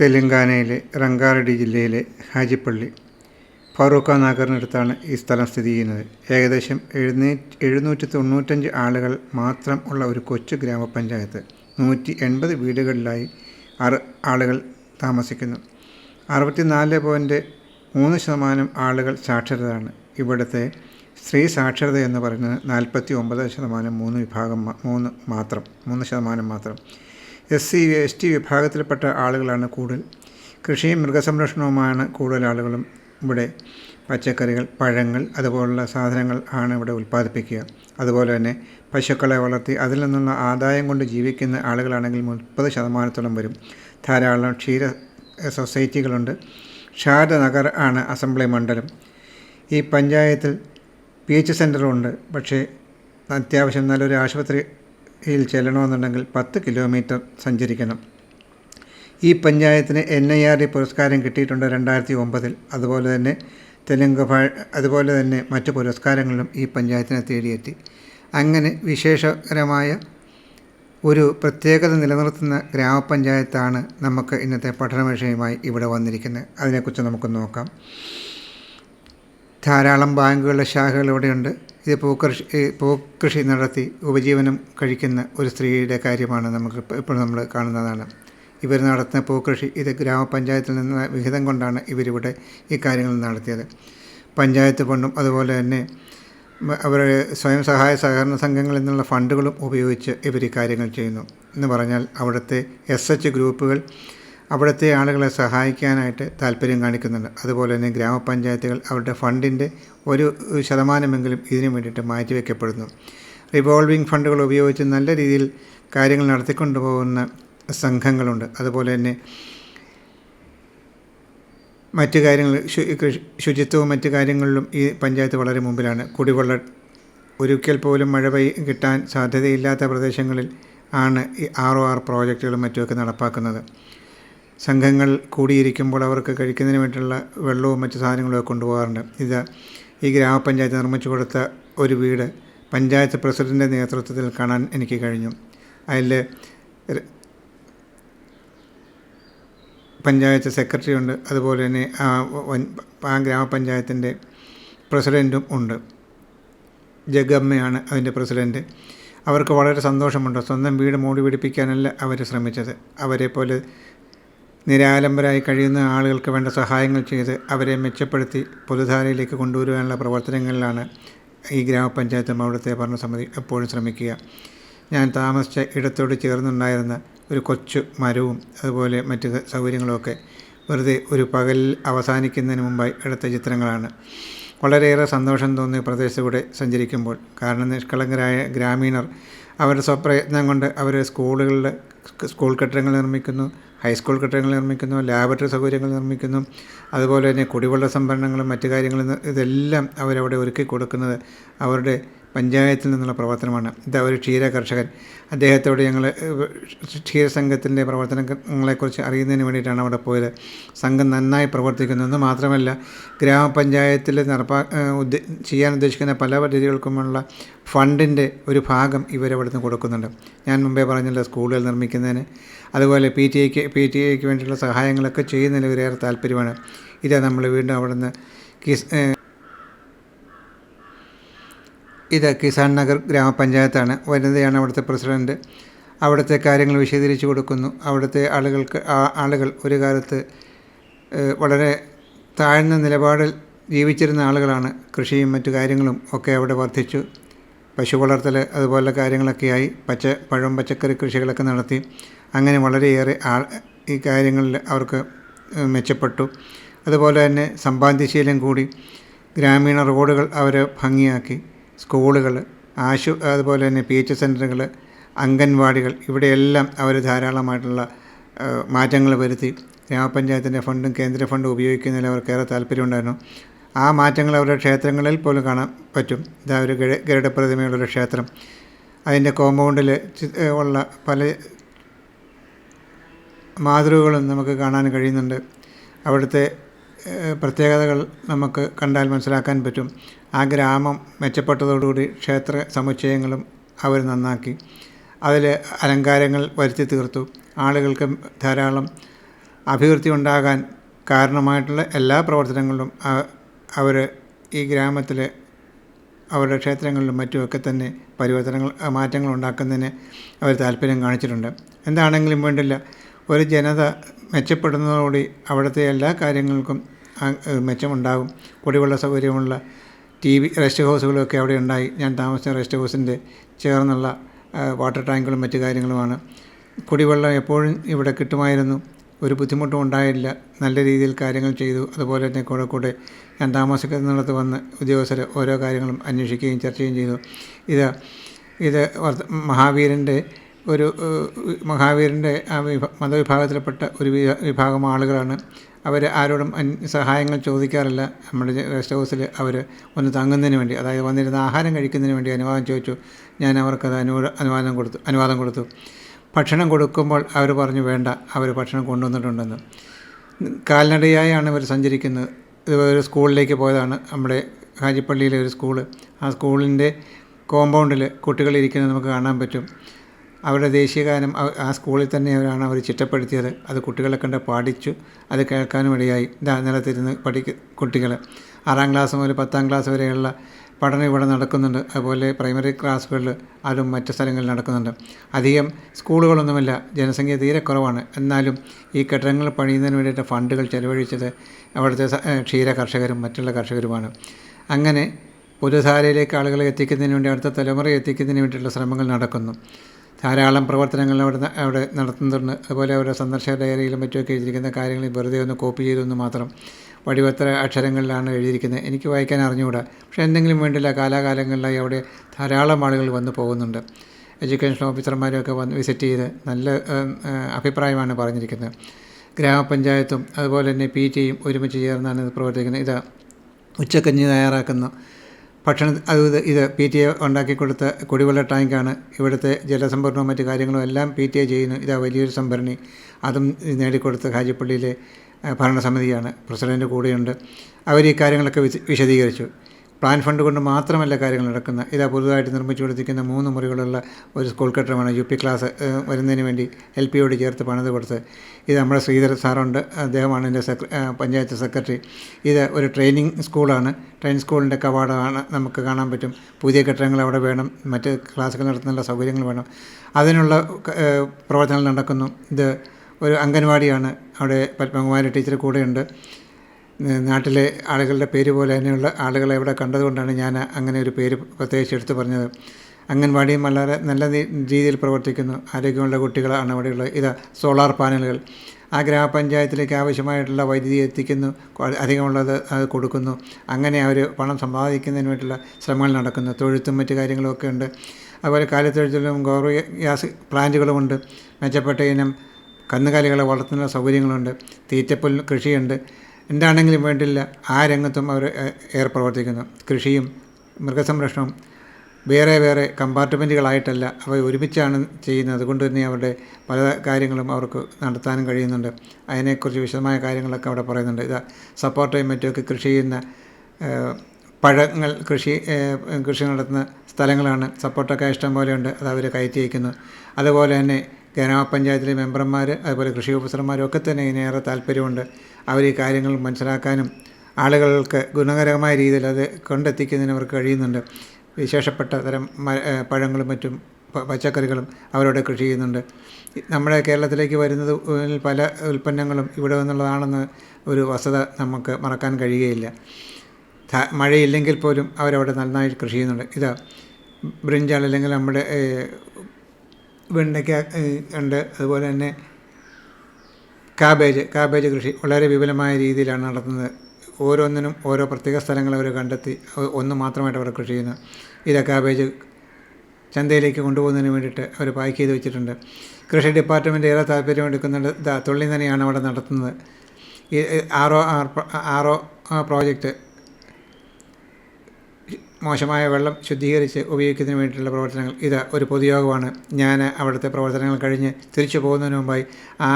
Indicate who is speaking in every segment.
Speaker 1: തെലങ്കാനയിലെ റങ്കാറെഡ്ഡി ജില്ലയിലെ ഹാജിപ്പള്ളി ഫറൂഖ നഗറിനടുത്താണ് ഈ സ്ഥലം സ്ഥിതി ചെയ്യുന്നത്. ഏകദേശം എഴുന്നേ എഴുന്നൂറ്റി തൊണ്ണൂറ്റഞ്ച് ആളുകൾ മാത്രം ഉള്ള ഒരു കൊച്ചു ഗ്രാമപഞ്ചായത്ത്. നൂറ്റി എൺപത് വീടുകളിലായി ആറ് ആളുകൾ താമസിക്കുന്നു. അറുപത്തിനാല് പോയിന്റ് മൂന്ന് ശതമാനം ആളുകൾ സാക്ഷരരാണ്. ഇവിടുത്തെ സ്ത്രീ സാക്ഷരത എന്ന് പറയുന്നത് നാൽപ്പത്തി ഒമ്പത് ശതമാനം മൂന്ന് വിഭാഗം മൂന്ന് മാത്രം മൂന്ന് ശതമാനം മാത്രം. എസ് സി എസ് ടി വിഭാഗത്തിൽപ്പെട്ട ആളുകളാണ് കൂടുതൽ. കൃഷിയും മൃഗസംരക്ഷണവുമാണ് കൂടുതൽ ആളുകളും ഇവിടെ പച്ചക്കറികൾ പഴങ്ങൾ അതുപോലുള്ള സാധനങ്ങൾ ആണ് ഇവിടെ ഉൽപ്പാദിപ്പിക്കുക. അതുപോലെ തന്നെ പശുക്കളെ വളർത്തി അതിൽ നിന്നുള്ള ആദായം കൊണ്ട് ജീവിക്കുന്ന ആളുകളാണെങ്കിൽ മുപ്പത് ശതമാനത്തോളം വരും. ധാരാളം ക്ഷീര സൊസൈറ്റികളുണ്ട്. ഷാദ നഗർ ആണ് അസംബ്ലി മണ്ഡലം. ഈ പഞ്ചായത്തിൽ പി എച്ച് സെന്ററുണ്ട് പക്ഷേ അത്യാവശ്യം നല്ലൊരു ആശുപത്രിയിൽ ചെല്ലണമെന്നുണ്ടെങ്കിൽ പത്ത് കിലോമീറ്റർ സഞ്ചരിക്കണം. ഈ പഞ്ചായത്തിന് എൻ ഐ ആർ ഡി പുരസ്കാരം കിട്ടിയിട്ടുണ്ട് രണ്ടായിരത്തി ഒമ്പതിൽ അതുപോലെ തന്നെ തെലുങ്ക് ഭാ അതുപോലെ തന്നെ മറ്റു പുരസ്കാരങ്ങളും ഈ പഞ്ചായത്തിനെ തേടിയെത്തി. അങ്ങനെ വിശേഷകരമായ ഒരു പ്രത്യേകത നിലനിർത്തുന്ന ഗ്രാമപഞ്ചായത്താണ് നമുക്ക് ഇന്നത്തെ പഠന വിഷയമായി ഇവിടെ വന്നിരിക്കുന്നത്. അതിനെക്കുറിച്ച് നമുക്ക് നോക്കാം. ധാരാളം ബാങ്കുകളുടെ ശാഖകൾ ഇവിടെയുണ്ട് ഇത് പൂക്കൃഷി പൂക്കൃഷി നടത്തി ഉപജീവനം കഴിക്കുന്ന ഒരു സ്ത്രീയുടെ കാര്യമാണ് നമുക്ക് ഇപ്പോൾ നമ്മൾ കാണുന്നതാണ്. ഇവർ നടത്തുന്ന പൂക്കൃഷി ഇത് ഗ്രാമപഞ്ചായത്തിൽ നിന്ന് വിഹിതം കൊണ്ടാണ് ഇവരിവിടെ ഈ കാര്യങ്ങൾ നടത്തിയത്. പഞ്ചായത്ത് ഫണ്ടും അതുപോലെ തന്നെ അവർ സ്വയം സഹായ സഹകരണ സംഘങ്ങളിൽ നിന്നുള്ള ഫണ്ടുകളും ഉപയോഗിച്ച് ഇവർ ഈ കാര്യങ്ങൾ ചെയ്യുന്നു. എന്ന് പറഞ്ഞാൽ അവിടുത്തെ എസ് എച്ച് ഗ്രൂപ്പുകൾ അവിടുത്തെ ആളുകളെ സഹായിക്കാനായിട്ട് താല്പര്യം കാണിക്കുന്നുണ്ട്. അതുപോലെ തന്നെ ഗ്രാമപഞ്ചായത്തുകൾ അവരുടെ ഫണ്ടിന്റെ ഒരു ശതമാനമെങ്കിലും ഇതിനു വേണ്ടിയിട്ട് മാറ്റിവെക്കപ്പെടുന്നു. റിവോൾവിംഗ് ഫണ്ടുകൾ ഉപയോഗിച്ച് നല്ല രീതിയിൽ കാര്യങ്ങൾ നടത്തിക്കൊണ്ടു പോകുന്ന സംഘങ്ങളുണ്ട്. അതുപോലെ തന്നെ മറ്റു കാര്യങ്ങൾ ശുചിത്വവും മറ്റു കാര്യങ്ങളിലും ഈ പഞ്ചായത്ത് വളരെ മുമ്പിലാണ്. കുടിവെള്ള ഒരിക്കൽ പോലും മഴ പെയ് കിട്ടാൻ സാധ്യതയില്ലാത്ത പ്രദേശങ്ങളിൽ ആണ് ഈ ആർ ഒ ആർ പ്രോജക്റ്റുകളും മറ്റുമൊക്കെ നടപ്പാക്കുന്നത്. സംഘങ്ങൾ കൂടിയിരിക്കുമ്പോൾ അവർക്ക് കഴിക്കുന്നതിന് വേണ്ടിയുള്ള വെള്ളവും മറ്റു സാധനങ്ങളും കൊണ്ടുപോകാറുണ്ട്. ഇത് ഈ ഗ്രാമപഞ്ചായത്ത് നിർമ്മിച്ചു കൊടുത്ത ഒരു വീട് പഞ്ചായത്ത് പ്രസിഡന്റെ നേതൃത്വത്തിൽ കാണാൻ എനിക്ക് കഴിഞ്ഞു. അതിൽ പഞ്ചായത്ത് സെക്രട്ടറി ഉണ്ട്. അതുപോലെ തന്നെ ആ ഗ്രാമപഞ്ചായത്തിന്റെ പ്രസിഡന്റും ഉണ്ട്. ജഗമ്മയാണ് അതിന്റെ പ്രസിഡന്റ് അവർക്ക് വളരെ സന്തോഷമുണ്ട്. സ്വന്തം വീട് മൂടി പിടിപ്പിക്കാനല്ല അവർ ശ്രമിച്ചത്. അവരെ പോലെ നിരാലംബരായി കഴിയുന്ന ആളുകൾക്ക് വേണ്ട സഹായങ്ങൾ ചെയ്ത് അവരെ മെച്ചപ്പെടുത്തി പൊതുധാരയിലേക്ക് കൊണ്ടുവരുവാനുള്ള പ്രവർത്തനങ്ങളിലാണ് ഈ ഗ്രാമപഞ്ചായത്തും അവിടുത്തെ ഭരണസമിതി എപ്പോഴും ശ്രമിക്കുക. ഞാൻ താമസിച്ച ഇടത്തോട് ചേർന്നുണ്ടായിരുന്ന ഒരു കൊച്ചു മരവും അതുപോലെ മറ്റ് സൗകര്യങ്ങളുമൊക്കെ വെറുതെ ഒരു പകൽ അവസാനിക്കുന്നതിന് മുമ്പായി എടുത്ത ചിത്രങ്ങളാണ്. വളരെയേറെ സന്തോഷം തോന്നിയ പ്രദേശത്തൂടെ സഞ്ചരിക്കുമ്പോൾ കാരണം നിഷ്കളങ്കരായ ഗ്രാമീണർ അവരുടെ സ്വപ്രയത്നം കൊണ്ട് അവർ സ്കൂളുകളുടെ സ്കൂൾ കെട്ടിടങ്ങൾ നിർമ്മിക്കുന്നു. ഹൈസ്കൂൾ കെട്ടിടങ്ങൾ നിർമ്മിക്കുന്നു ലാബറട്ടറി സൗകര്യങ്ങൾ നിർമ്മിക്കുന്നു. അതുപോലെ തന്നെ കുടിവെള്ള സംഭരണങ്ങളും മറ്റു കാര്യങ്ങളും ഇതെല്ലാം അവരവിടെ ഒരുക്കി കൊടുക്കുന്നത് അവരുടെ പഞ്ചായത്തിൽ നിന്നുള്ള പ്രവർത്തനമാണ്. ഇത് ഒരു ക്ഷീര കർഷകൻ അദ്ദേഹത്തോട് ഞങ്ങൾ ക്ഷീരസംഘത്തിന്റെ പ്രവർത്തനങ്ങളെക്കുറിച്ച് അറിയുന്നതിന് വേണ്ടിയിട്ടാണ് അവിടെ പോയത്. സംഘം നന്നായി പ്രവർത്തിക്കുന്നു. എന്ന് മാത്രമല്ല ഗ്രാമപഞ്ചായത്തിൽ നടപ്പാ ചെയ്യാൻ ഉദ്ദേശിക്കുന്ന പല പദ്ധതികൾക്കുമുള്ള ഫണ്ടിന്റെ ഒരു ഭാഗം ഇവരവിടുന്ന് കൊടുക്കുന്നുണ്ട്. ഞാൻ മുമ്പേ പറഞ്ഞല്ലോ സ്കൂളുകൾ നിർമ്മിക്കുന്നതിന്. അതുപോലെ പി ടി എക്ക് പി ടി എക്ക് വേണ്ടിയുള്ള സഹായങ്ങളൊക്കെ ചെയ്യുന്നതിൽ ഇവരേറെ താല്പര്യമാണ്. ഇതാ നമ്മൾ വീണ്ടും അവിടുന്ന് കിസ് ഇത് കിസാൻ നഗർ ഗ്രാമപഞ്ചായത്താണ്. വനിതയാണ് അവിടുത്തെ പ്രസിഡന്റ് അവിടുത്തെ കാര്യങ്ങൾ വിശദീകരിച്ചു കൊടുക്കുന്നു. അവിടുത്തെ ആളുകൾക്ക് ആളുകൾ ഒരു കാലത്ത് വളരെ താഴ്ന്ന നിലപാടിൽ ജീവിച്ചിരുന്ന ആളുകളാണ്. കൃഷിയും മറ്റു കാര്യങ്ങളും ഒക്കെ അവിടെ വർദ്ധിച്ചു. പശു വളർത്തൽ അതുപോലുള്ള കാര്യങ്ങളൊക്കെയായി പച്ച പഴം പച്ചക്കറി കൃഷികളൊക്കെ നടത്തി. അങ്ങനെ വളരെയേറെ ആൾ ഈ കാര്യങ്ങളിൽ അവർക്ക് മെച്ചപ്പെട്ടു. അതുപോലെ തന്നെ സമ്പാദ്യശീലം കൂടി. ഗ്രാമീണ റോഡുകൾ അവർ ഭംഗിയാക്കി. സ്കൂളുകൾ ആശു അതുപോലെ തന്നെ പി എച്ച് സെന്ററുകൾ അംഗൻവാടികൾ ഇവിടെയെല്ലാം അവർ ധാരാളമായിട്ടുള്ള മാറ്റങ്ങൾ വരുത്തി. ഗ്രാമപഞ്ചായത്തിന്റെ ഫണ്ടും കേന്ദ്ര ഫണ്ടും ഉപയോഗിക്കുന്നതിൽ അവർക്കേറെ താല്പര്യമുണ്ടായിരുന്നു. ആ മാറ്റങ്ങൾ അവരുടെ ക്ഷേത്രങ്ങളിൽ പോലും കാണാൻ പറ്റും. ഇതാ ഒരു ഗരുഡ ഗരുഡപ്രതിമയുള്ളൊരു ക്ഷേത്രം. അതിന്റെ കോമ്പൗണ്ടിൽ ഉള്ള പല മാതൃകകളും നമുക്ക് കാണാൻ കഴിയുന്നുണ്ട്. അവിടുത്തെ പ്രത്യേകതകൾ നമുക്ക് കണ്ടാൽ മനസ്സിലാക്കാൻ പറ്റും. ആ ഗ്രാമം മെച്ചപ്പെട്ടതോടുകൂടി ക്ഷേത്ര സമുച്ചയങ്ങളും അവർ നന്നാക്കി. അതിൽ അലങ്കാരങ്ങൾ വരുത്തി തീർത്തു. ആളുകൾക്ക് ധാരാളം അഭിവൃദ്ധി ഉണ്ടാകാൻ കാരണമായിട്ടുള്ള എല്ലാ പ്രവർത്തനങ്ങളിലും അവർ ഈ ഗ്രാമത്തിൽ അവരുടെ ക്ഷേത്രങ്ങളിലും മറ്റുമൊക്കെ തന്നെ പരിവർത്തനങ്ങൾ മാറ്റങ്ങൾ ഉണ്ടാക്കുന്നതിന് അവർ താല്പര്യം കാണിച്ചിട്ടുണ്ട്. എന്താണെങ്കിലും വേണ്ടില്ല. ഒരു ജനത മെച്ചപ്പെടുന്നതോടുകൂടി അവിടുത്തെ എല്ലാ കാര്യങ്ങൾക്കും മെച്ചമുണ്ടാകും. കുടിവെള്ള സൗകര്യമുള്ള ടി വി റെസ്റ്റ് ഹൗസുകളൊക്കെ അവിടെ ഉണ്ടായി. ഞാൻ താമസിച്ച റെസ്റ്റ് ഹൗസിന്റെ ചേർന്നുള്ള വാട്ടർ ടാങ്കുകളും മറ്റു കാര്യങ്ങളുമാണ്. കുടിവെള്ളം എപ്പോഴും ഇവിടെ കിട്ടുമായിരുന്നു. ഒരു ബുദ്ധിമുട്ടും ഉണ്ടായില്ല. നല്ല രീതിയിൽ കാര്യങ്ങൾ ചെയ്തു. അതുപോലെ തന്നെ കൂടെ കൂടെ ഞാൻ താമസിക്കുന്നിടത്ത് വന്ന് ഉദ്യോഗസ്ഥർ ഓരോ കാര്യങ്ങളും അന്വേഷിക്കുകയും ചർച്ചയും ചെയ്തു. ഇത് ഇത് മഹാവീരന്റെ ഒരു മഹാവീരന്റെ ആ വിഭ മതവിഭാഗത്തിൽപ്പെട്ട ഒരു വിഭാഗം ആളുകളാണ് അവർ ആരോടും സഹായങ്ങൾ ചോദിക്കാറില്ല. നമ്മുടെ ഗസ്റ്റ് ഹൗസിൽ അവർ ഒന്ന് തങ്ങുന്നതിന് വേണ്ടി അതായത് വന്നിരുന്ന ആഹാരം കഴിക്കുന്നതിന് വേണ്ടി അനുവാദം ചോദിച്ചു. ഞാൻ അവർക്കത് അനു അനുവാദം കൊടുത്തു അനുവാദം കൊടുത്തു. ഭക്ഷണം കൊടുക്കുമ്പോൾ അവർ പറഞ്ഞു വേണ്ട അവർ ഭക്ഷണം കൊണ്ടുവന്നിട്ടുണ്ടെന്ന്. കാൽനടയായാണ് ഇവർ സഞ്ചരിക്കുന്നത്. ഇതുപോലെ സ്കൂളിലേക്ക് പോയതാണ്. നമ്മുടെ ഹാജിപ്പള്ളിയിലെ ഒരു സ്കൂൾ. ആ സ്കൂളിന്റെ കോമ്പൗണ്ടിൽ കുട്ടികളിരിക്കുന്നത് നമുക്ക് കാണാൻ പറ്റും. അവരുടെ ദേശീയഗാനം ആ സ്കൂളിൽ തന്നെയാണ് അവർ ചിട്ടപ്പെടുത്തിയത്. അത് കുട്ടികളെ കണ്ട് പാടിച്ചു. അത് കേൾക്കാനും ഇടയായി. നിലത്തിരുന്ന് പഠിക്ക കുട്ടികൾ ആറാം ക്ലാസ് മുതൽ പത്താം ക്ലാസ് വരെയുള്ള പഠനം ഇവിടെ നടക്കുന്നുണ്ട്. അതുപോലെ പ്രൈമറി ക്ലാസ്സുകളിൽ അതും മറ്റ് സ്ഥലങ്ങളിൽ നടക്കുന്നുണ്ട്. അധികം സ്കൂളുകളൊന്നുമില്ല. ജനസംഖ്യ തീരെ കുറവാണ്. എന്നാലും ഈ കെട്ടിടങ്ങൾ പണിയുന്നതിന് വേണ്ടിയിട്ട് ഫണ്ടുകൾ ചെലവഴിച്ചത് അവിടുത്തെ ക്ഷീര കർഷകരും മറ്റുള്ള കർഷകരുമാണ്. അങ്ങനെ പൊതുധാരയിലേക്ക് ആളുകളെ എത്തിക്കുന്നതിന് വേണ്ടി അടുത്ത തലമുറയെ എത്തിക്കുന്നതിന് വേണ്ടിയിട്ടുള്ള ശ്രമങ്ങൾ നടക്കുന്നു. ധാരാളം പ്രവർത്തനങ്ങൾ അവിടെ അവിടെ നടത്തുന്നുണ്ട്. അതുപോലെ അവരുടെ സന്ദർശക ഡയറിയിലും മറ്റുമൊക്കെ എഴുതിയിരിക്കുന്ന കാര്യങ്ങൾ വെറുതെ ഒന്ന് കോപ്പി ചെയ്തൊന്ന് മാത്രം വടിവത്ര അക്ഷരങ്ങളിലാണ് എഴുതിയിരിക്കുന്നത്. എനിക്ക് വായിക്കാൻ അറിഞ്ഞുകൂടാ. പക്ഷേ എന്തെങ്കിലും വേണ്ടില്ല കാലാകാലങ്ങളിലായി അവിടെ ധാരാളം ആളുകൾ വന്നു പോകുന്നുണ്ട്. എഡ്യൂക്കേഷൻ ഓഫീസർമാരൊക്കെ വന്ന് വിസിറ്റ് ചെയ്ത് നല്ല അഭിപ്രായമാണ് പറഞ്ഞിരിക്കുന്നത്. ഗ്രാമപഞ്ചായത്തും അതുപോലെ തന്നെ പി ടിയും ഒരുമിച്ച് ചേർന്നാണ് ഇത് പ്രവർത്തിക്കുന്നത്. ഇത് ഉച്ചക്കഞ്ഞി തയ്യാറാക്കുന്നു. ഭക്ഷണം അത് ഇത് പി ടി എ ഉണ്ടാക്കി കൊടുത്ത കുടിവെള്ള ടാങ്കാണ്. ഇവിടുത്തെ ജലസംഭരണവും മറ്റു കാര്യങ്ങളും എല്ലാം പി ടി എ ചെയ്യുന്നു. ഇതാ വലിയൊരു സംഭരണി. അതും നേടിക്കൊടുത്ത ഹാജിപ്പള്ളിയിലെ ഭരണസമിതിയാണ്. പ്രസിഡന്റ് കൂടെയുണ്ട്. അവർ ഈ കാര്യങ്ങളൊക്കെ വിശദീകരിച്ചു. പ്ലാൻ ഫണ്ട് കൊണ്ട് മാത്രമല്ല കാര്യങ്ങൾ നടക്കുന്നത് ഇതാ പുതുതായിട്ട് നിർമ്മിച്ചു കൊടുത്തിരിക്കുന്ന മൂന്ന് മുറികളുള്ള ഒരു സ്കൂൾ കെട്ടിടമാണ് യു പി ക്ലാസ് വരുന്നതിന് വേണ്ടി എൽ പിയോട് ചേർത്ത് പണിത് കൊടുത്ത്. ഇത് നമ്മുടെ ശ്രീധർ സാറുണ്ട് അദ്ദേഹമാണ് എന്റെ സെക്ര പഞ്ചായത്ത് സെക്രട്ടറി. ഇത് ഒരു ട്രെയിനിങ് സ്കൂളാണ് ട്രെയിനിങ് സ്കൂളിന്റെ കവാടമാണ് നമുക്ക് കാണാൻ പറ്റും. പുതിയ കെട്ടിടങ്ങൾ അവിടെ വേണം മറ്റ് ക്ലാസ്സുകൾ നടത്തുന്നുള്ള സൗകര്യങ്ങൾ വേണം. അതിനുള്ള പ്രവർത്തനങ്ങൾ നടക്കുന്നു. ഇത് ഒരു അംഗൻവാടിയാണ് അവിടെ പത്മകുമാരി ടീച്ചർ കൂടെയുണ്ട്. നാട്ടിലെ ആളുകളുടെ പേര് പോലെ തന്നെയുള്ള ആളുകളെ ഇവിടെ കണ്ടതുകൊണ്ടാണ് ഞാൻ അങ്ങനെ ഒരു പേര് പ്രത്യേകിച്ച് എടുത്തു പറഞ്ഞത്. അംഗൻവാടിയും വളരെ നല്ല രീതിയിൽ പ്രവർത്തിക്കുന്നു. ആരോഗ്യമുള്ള കുട്ടികളാണ് അവിടെയുള്ളത് ഇത് സോളാർ പാനലുകൾ. ആ ഗ്രാമപഞ്ചായത്തിലേക്ക് ആവശ്യമായിട്ടുള്ള വൈദ്യുതി എത്തിക്കുന്നു. അധികമുള്ളത് അത് കൊടുക്കുന്നു. അങ്ങനെ അവർ പണം സമ്പാദിക്കുന്നതിന് വേണ്ടിയുള്ള ശ്രമങ്ങൾ നടക്കുന്നു. തൊഴുത്തും മറ്റു കാര്യങ്ങളുമൊക്കെ ഉണ്ട്. അതുപോലെ കാലിത്തൊഴുത്തിലും ഗോർ ഗ്യാസ് പ്ലാന്റുകളുമുണ്ട് മെച്ചപ്പെട്ട ഇനം കന്നുകാലികളെ വളർത്തുന്ന സൗകര്യങ്ങളുണ്ട്. തീറ്റപ്പുൽ കൃഷിയുണ്ട്. എന്താണെങ്കിലും വേണ്ടില്ല. ആ രംഗത്തും അവർ ഏറെ പ്രവർത്തിക്കുന്നു കൃഷിയും മൃഗസംരക്ഷണവും വേറെ വേറെ കമ്പാർട്ട്മെന്റുകളായിട്ടല്ല അവ ഒരുമിച്ചാണ് ചെയ്യുന്നത്. അതുകൊണ്ട് തന്നെ അവരുടെ പല കാര്യങ്ങളും അവർക്ക് നടത്താനും കഴിയുന്നുണ്ട്. അതിനെക്കുറിച്ച് വിശദമായ കാര്യങ്ങളൊക്കെ അവിടെ പറയുന്നുണ്ട്. ഇത് സപ്പോർട്ടയും മറ്റുമൊക്കെ കൃഷി ചെയ്യുന്ന പഴങ്ങൾ കൃഷി കൃഷി നടത്തുന്ന സ്ഥലങ്ങളാണ്. സപ്പോർട്ടൊക്കെ ഇഷ്ടം പോലെയുണ്ട് അത് അവർ കയറ്റി വയ്ക്കുന്നു. അതുപോലെ തന്നെ ഗ്രാമപഞ്ചായത്തിലെ മെമ്പർമാർ അതുപോലെ കൃഷി ഓഫീസർമാരും ഒക്കെ തന്നെ ഇതിനേറെ താല്പര്യമുണ്ട്. അവർ ഈ കാര്യങ്ങൾ മനസ്സിലാക്കാനും ആളുകൾക്ക് ഗുണകരമായ രീതിയിൽ അത് കൊണ്ടെത്തിക്കുന്നതിന് അവർക്ക് കഴിയുന്നുണ്ട്. വിശേഷപ്പെട്ട തരം പഴങ്ങളും മറ്റും പച്ചക്കറികളും അവരവിടെ കൃഷി ചെയ്യുന്നുണ്ട്. നമ്മുടെ കേരളത്തിലേക്ക് വരുന്നത് പല ഉൽപ്പന്നങ്ങളും ഇവിടെ നിന്നുള്ളതാണെന്ന് ഒരു വസ്തുത നമുക്ക് മറക്കാൻ കഴിയുകയില്ല. മഴയില്ലെങ്കിൽ പോലും അവരവിടെ നന്നായി കൃഷി ചെയ്യുന്നുണ്ട്. ഇതാ ബ്രിഞ്ചാൾ അല്ലെങ്കിൽ നമ്മുടെ വെണ്ടയ്ക്ക ഉണ്ട്. അതുപോലെ തന്നെ കാബേജ് കാബേജ് കൃഷി വളരെ വിപുലമായ രീതിയിലാണ് നടത്തുന്നത്. ഓരോന്നിനും ഓരോ പ്രത്യേക സ്ഥലങ്ങൾ അവർ കണ്ടെത്തി ഒന്ന് മാത്രമായിട്ട് അവർ കൃഷി ചെയ്യുന്നു. ഇത് കാബേജ് ചന്തയിലേക്ക് കൊണ്ടുപോകുന്നതിന് വേണ്ടിയിട്ട് അവർ പാക്ക് ചെയ്ത് വെച്ചിട്ടുണ്ട്. കൃഷി ഡിപ്പാർട്ട്മെന്റ് ഏറെ താല്പര്യം എടുക്കുന്നുണ്ട്. തുള്ളി തന്നെയാണ് അവിടെ നടത്തുന്നത്. ഈ ആറോ ആർ പ്രോജക്റ്റ് മോശമായ വെള്ളം ശുദ്ധീകരിച്ച് ഉപയോഗിക്കുന്നതിന് വേണ്ടിയിട്ടുള്ള പ്രവർത്തനങ്ങൾ. ഇത് ഒരു പൊതുയോഗമാണ്. ഞാൻ അവിടുത്തെ പ്രവർത്തനങ്ങൾ കഴിഞ്ഞ് തിരിച്ചു പോകുന്നതിന് മുമ്പായി ആ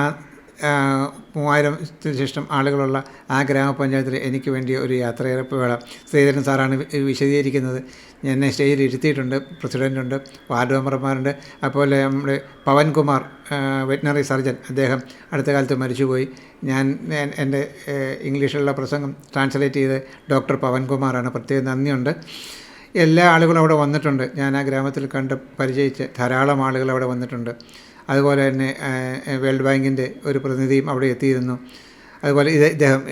Speaker 1: മൂവായിരത്തിന് ശേഷം ആളുകളുള്ള ആ ഗ്രാമപഞ്ചായത്തിൽ എനിക്ക് വേണ്ടി ഒരു യാത്രയയപ്പ് വേണം ശ്രീധരൻ സാറാണ് വിശദീകരിക്കുന്നത്. എന്നെ സ്റ്റേജിൽ ഇരുത്തിയിട്ടുണ്ട് പ്രസിഡന്റുണ്ട് വാർഡ് മെമ്പർമാരുണ്ട്. അതുപോലെ നമ്മുടെ പവൻകുമാർ വെറ്റിനറി സർജൻ അദ്ദേഹം അടുത്ത കാലത്ത് മരിച്ചുപോയി. ഞാൻ എന്റെ ഇംഗ്ലീഷിലുള്ള പ്രസംഗം ട്രാൻസ്ലേറ്റ് ചെയ്ത് ഡോക്ടർ പവൻകുമാറാണ്. പ്രത്യേകം നന്ദിയുണ്ട്. എല്ലാ ആളുകളും അവിടെ വന്നിട്ടുണ്ട്. ഞാൻ ആ ഗ്രാമത്തിൽ കണ്ട് പരിചയിച്ച് ധാരാളം ആളുകൾ അവിടെ വന്നിട്ടുണ്ട്. അതുപോലെ തന്നെ വേൾഡ് ബാങ്കിന്റെ ഒരു പ്രതിനിധിയും അവിടെ എത്തിയിരുന്നു. അതുപോലെ ഇത് ഇദ്ദേഹം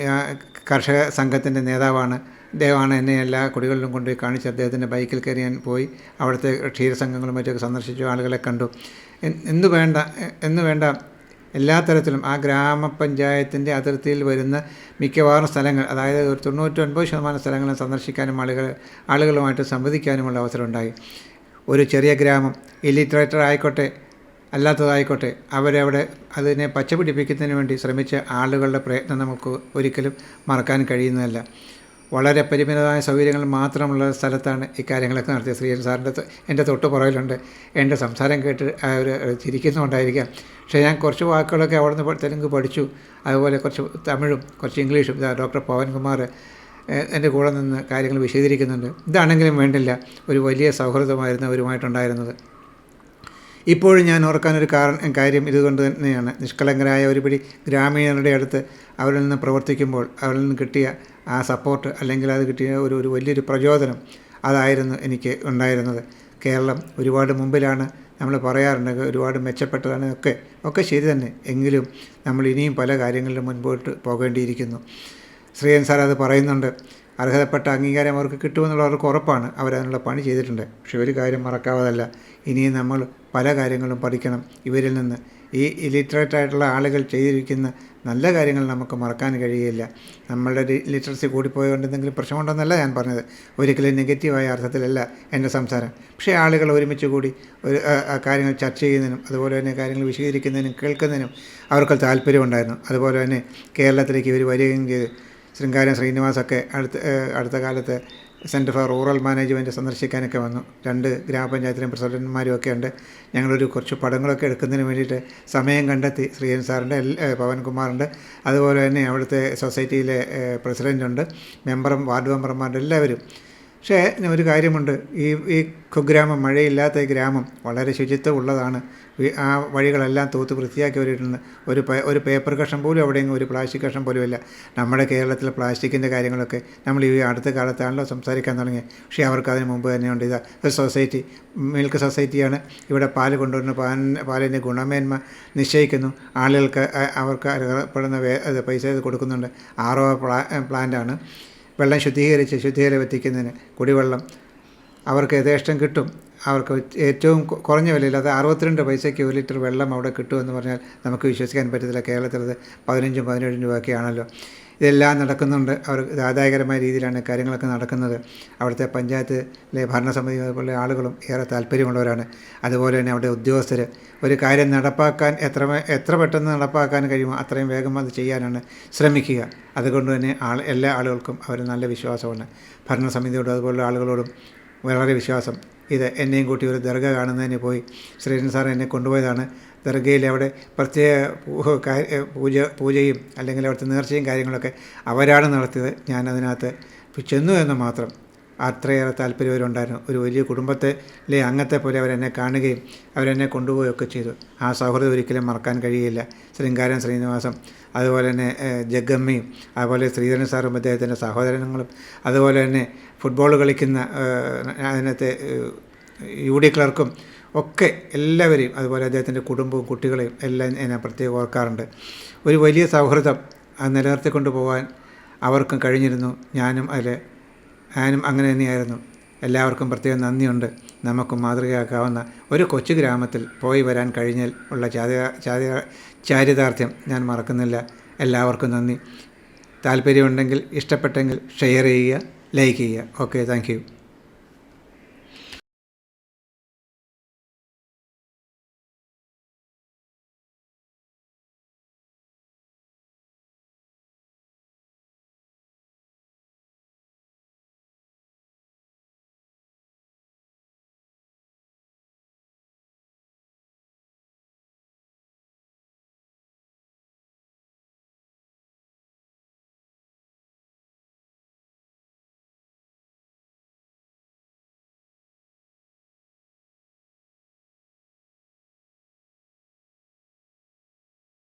Speaker 1: കർഷക സംഘത്തിന്റെ നേതാവാണ്. ഇദ്ദേഹമാണ് എന്നെ എല്ലാ കുടികളിലും കൊണ്ടുപോയി കാണിച്ച് അദ്ദേഹത്തിന്റെ ബൈക്കിൽ കയറി ഞാൻ പോയി. അവിടുത്തെ ക്ഷീരസംഘങ്ങളും മറ്റൊക്കെ സന്ദർശിച്ചു ആളുകളെ കണ്ടു. എന്ന് വേണ്ട എന്ന് വേണ്ട എല്ലാ തരത്തിലും ആ ഗ്രാമപഞ്ചായത്തിന്റെ അതിർത്തിയിൽ വരുന്ന മിക്കവാറും സ്ഥലങ്ങൾ അതായത് ഒരു തൊണ്ണൂറ്റൊൻപത് ശതമാനം സ്ഥലങ്ങളും സന്ദർശിക്കാനും ആളുകൾ ആളുകളുമായിട്ട് സംവദിക്കാനുമുള്ള അവസരമുണ്ടായി. ഒരു ചെറിയ ഗ്രാമം ഇല്ലിറ്ററേറ്റർ ആയിക്കോട്ടെ അല്ലാത്തതായിക്കോട്ടെ അവരവിടെ അതിനെ പച്ചപിടിപ്പിക്കുന്നതിന് വേണ്ടി ശ്രമിച്ച ആളുകളുടെ പ്രയത്നം നമുക്ക് ഒരിക്കലും മറക്കാൻ കഴിയുന്നതല്ല. വളരെ പരിമിതമായ സൗകര്യങ്ങൾ മാത്രമുള്ള സ്ഥലത്താണ് ഇക്കാര്യങ്ങളൊക്കെ നടത്തിയത്. ശ്രീജൻ സാറിന്റെ എന്റെ തൊട്ട് പുറകിലുണ്ട്. എന്റെ സംസാരം കേട്ട് അവർ ചിരിക്കുന്നുണ്ടായിരിക്കാം. പക്ഷേ ഞാൻ കുറച്ച് വാക്കുകളൊക്കെ അവിടെ നിന്ന് തെലുങ്ക് പഠിച്ചു. അതുപോലെ കുറച്ച് തമിഴും കുറച്ച് ഇംഗ്ലീഷും ഡോക്ടർ പവൻകുമാർ എന്റെ കൂടെ നിന്ന് കാര്യങ്ങൾ വിശദീകരിക്കുന്നുണ്ട്. ഇതാണെങ്കിലും വേണ്ടില്ല. ഒരു വലിയ സൗഹൃദമായിരുന്നു അവരുമായിട്ടുണ്ടായിരുന്നത് ഇപ്പോഴും ഞാൻ ഓർക്കാനൊരു കാരണം കാര്യം ഇതുകൊണ്ട് തന്നെയാണ്. നിഷ്കളങ്കരായ ഒരുപിടി ഗ്രാമീണരുടെ അടുത്ത് അവരിൽ നിന്ന് പ്രവർത്തിക്കുമ്പോൾ അവരിൽ നിന്ന് കിട്ടിയ ആ സപ്പോർട്ട് അല്ലെങ്കിൽ അത് കിട്ടിയ ഒരു ഒരു വലിയൊരു പ്രചോദനം അതായിരുന്നു എനിക്ക് ഉണ്ടായിരുന്നത്. കേരളം ഒരുപാട് മുമ്പിലാണ് നമ്മൾ പറയാറുണ്ട് ഒരുപാട് മെച്ചപ്പെട്ടതാണ് ഒക്കെ ഒക്കെ ശരി തന്നെ. എങ്കിലും നമ്മൾ ഇനിയും പല കാര്യങ്ങളിലും മുൻപോട്ട് പോകേണ്ടിയിരിക്കുന്നു. ശ്രീയൻ സാർ അത് പറയുന്നുണ്ട് അർഹതപ്പെട്ട അംഗീകാരം അവർക്ക് കിട്ടുമെന്നുള്ള അവർക്ക് ഉറപ്പാണ്. അവരതിനുള്ള പണി ചെയ്തിട്ടുണ്ട്. പക്ഷെ ഒരു കാര്യം മറക്കാവതല്ല. ഇനിയും നമ്മൾ പല കാര്യങ്ങളും പഠിക്കണം. ഇവരിൽ നിന്ന് ഈ ഇലിറ്ററേറ്റ് ആയിട്ടുള്ള ആളുകൾ ചെയ്തിരിക്കുന്ന നല്ല കാര്യങ്ങൾ നമുക്ക് മറക്കാൻ കഴിയില്ല. നമ്മളുടെ ലിറ്ററസി കൂടിപ്പോയതുകൊണ്ട് എന്തെങ്കിലും പ്രശ്നമുണ്ടെന്നല്ല ഞാൻ പറഞ്ഞത്. ഒരിക്കലും നെഗറ്റീവായ അർത്ഥത്തിലല്ല എന്റെ സംസാരം. പക്ഷേ ആളുകൾ ഒരുമിച്ച് കൂടി ഒരു കാര്യങ്ങൾ ചർച്ച ചെയ്യുന്നതിനും അതുപോലെ തന്നെ കാര്യങ്ങൾ വിശദീകരിക്കുന്നതിനും കേൾക്കുന്നതിനും അവർക്ക് താല്പര്യമുണ്ടായിരുന്നു. അതുപോലെ തന്നെ കേരളത്തിലേക്ക് ഇവർ വരികയും ചെയ്ത്. ശൃംഗാരം ശ്രീനിവാസൊക്കെ അടുത്ത അടുത്ത കാലത്ത് സെന്റർ ഫോർ റൂറൽ മാനേജ്മെന്റ് സന്ദർശിക്കാനൊക്കെ വന്നു. രണ്ട് ഗ്രാമപഞ്ചായത്തിലും പ്രസിഡന്റുമാരും ഒക്കെ ഉണ്ട്. ഞങ്ങളൊരു കുറച്ച് പടങ്ങളൊക്കെ എടുക്കുന്നതിന് വേണ്ടിയിട്ട് സമയം കണ്ടെത്തി. ശ്രീയൻ സാറിന്റെ പവൻകുമാറുണ്ട് അതുപോലെ തന്നെ അവിടുത്തെ സൊസൈറ്റിയിലെ പ്രസിഡന്റുണ്ട് മെമ്പറും വാർഡ് മെമ്പർമാരുടെ എല്ലാവരും പക്ഷേ ഒരു കാര്യമുണ്ട്. ഈ ഈ കുഗ്രാമം മഴയില്ലാത്ത ഗ്രാമം വളരെ ശുചിത്വമുള്ളതാണ്. ആ വഴികളെല്ലാം തൂത്ത് വൃത്തിയാക്കി വരിയിട്ടുണ്ട് ഒരു ഒരു പേപ്പർ കഷ്ണം പോലും അവിടെയെങ്കിലും ഒരു പ്ലാസ്റ്റിക് കഷ്ണം പോലും ഇല്ല നമ്മുടെ കേരളത്തിലെ പ്ലാസ്റ്റിക്കിന്റെ കാര്യങ്ങളൊക്കെ നമ്മൾ ഈ അടുത്ത കാലത്താണല്ലോ സംസാരിക്കാൻ തുടങ്ങിയത് പക്ഷേ അവർക്ക് അതിന് മുമ്പ് തന്നെയുണ്ട്. ഇത് ഒരു സൊസൈറ്റി മിൽക്ക് സൊസൈറ്റിയാണ് ഇവിടെ പാൽ കൊണ്ടുവരുന്ന പാൻ പാലിന്റെ ഗുണമേന്മ നിശ്ചയിക്കുന്നു. ആളുകൾക്ക് അവർക്ക് അർഹപ്പെടുന്ന പൈസ ഇത് കൊടുക്കുന്നുണ്ട് ആറോ പ്ലാ പ്ലാന്റാണ്. വെള്ളം ശുദ്ധീകരിച്ച് ശുദ്ധീകരണം എത്തിക്കുന്നതിന് കുടിവെള്ളം അവർക്ക് യഥേഷ്ടം കിട്ടും. അവർക്ക് ഏറ്റവും കുറഞ്ഞ വിലയിൽ അത് അറുപത്തിരണ്ട് പൈസയ്ക്ക് ഒരു ലിറ്റർ വെള്ളം അവിടെ കിട്ടുമെന്ന് പറഞ്ഞാൽ നമുക്ക് വിശ്വസിക്കാൻ പറ്റത്തില്ല. കേരളത്തിൽ പതിനഞ്ചും പതിനേഴും രൂപയൊക്കെയാണല്ലോ. ഇതെല്ലാം നടക്കുന്നുണ്ട്. അവർ ആദായകരമായ രീതിയിലാണ് കാര്യങ്ങളൊക്കെ നടക്കുന്നത്. അവിടുത്തെ പഞ്ചായത്തിലെ ഭരണസമിതി അതുപോലെ ആളുകളും ഏറെ താല്പര്യമുള്ളവരാണ്. അതുപോലെ തന്നെ അവിടെ ഉദ്യോഗസ്ഥർ ഒരു കാര്യം നടപ്പാക്കാൻ എത്ര എത്ര പെട്ടെന്ന് നടപ്പാക്കാൻ കഴിയുമോ അത്രയും വേഗം അത് ചെയ്യാനാണ് ശ്രമിക്കുക. അതുകൊണ്ട് തന്നെ ആൾ എല്ലാ ആളുകൾക്കും അവർ നല്ല വിശ്വാസമാണ്. ഭരണസമിതിയോടും അതുപോലുള്ള ആളുകളോടും വളരെ വിശ്വാസം. ഇത് എന്നെയും കൂട്ടി ഒരു ദർഗ കാണുന്നതിന് പോയി ശ്രീരൻ സാർ എന്നെ കൊണ്ടുപോയതാണ്. ദർഗയിൽ അവിടെ പ്രത്യേക പൂജ പൂജയും അല്ലെങ്കിൽ അവിടുത്തെ നേർച്ചയും കാര്യങ്ങളൊക്കെ അവരാണ് നടത്തിയത്. ഞാൻ അതിനകത്ത് ചെന്നു എന്ന് മാത്രം അത്രയേറെ താല്പര്യവരുണ്ടായിരുന്നു ഒരു വലിയ കുടുംബത്തിലെ അംഗത്തെ പോലെ അവരെന്നെ കാണുകയും അവരെന്നെ കൊണ്ടുപോവുകയൊക്കെ ചെയ്തു. ആ സൗഹൃദം ഒരിക്കലും മറക്കാൻ കഴിയില്ല ശൃംഗാരൻ ശ്രീനിവാസം അതുപോലെ തന്നെ ജഗമ്മയും അതുപോലെ ശ്രീധരൻ സാറും അദ്ദേഹത്തിന്റെ സഹോദരങ്ങളും അതുപോലെ തന്നെ ഫുട്ബോൾ കളിക്കുന്ന അതിനകത്തെ യു ഡി ക്ലർക്കും ഒക്കെ എല്ലാവരെയും അതുപോലെ അദ്ദേഹത്തിന്റെ കുടുംബവും കുട്ടികളെയും എല്ലാം ഞാൻ പ്രത്യേകം ഓർക്കാറുണ്ട്. ഒരു വലിയ സൗഹൃദം അത് നിലനിർത്തിക്കൊണ്ട് പോകാൻ അവർക്കും കഴിഞ്ഞിരുന്നു. ഞാനും അതിൽ ഞാനും അങ്ങനെ തന്നെയായിരുന്നു. എല്ലാവർക്കും പ്രത്യേകം നന്ദിയുണ്ട്. നമുക്ക് മാതൃകയാക്കാവുന്ന ഒരു കൊച്ചു ഗ്രാമത്തിൽ പോയി വരാൻ കഴിഞ്ഞാൽ ഉള്ള ചാരിത ചാരിതാർത്ഥ്യം ഞാൻ മറക്കുന്നില്ല. എല്ലാവർക്കും നന്ദി. താല്പര്യമുണ്ടെങ്കിൽ ഇഷ്ടപ്പെട്ടെങ്കിൽ ഷെയർ ചെയ്യുക ലൈക്ക് ചെയ്യുക. Okay thank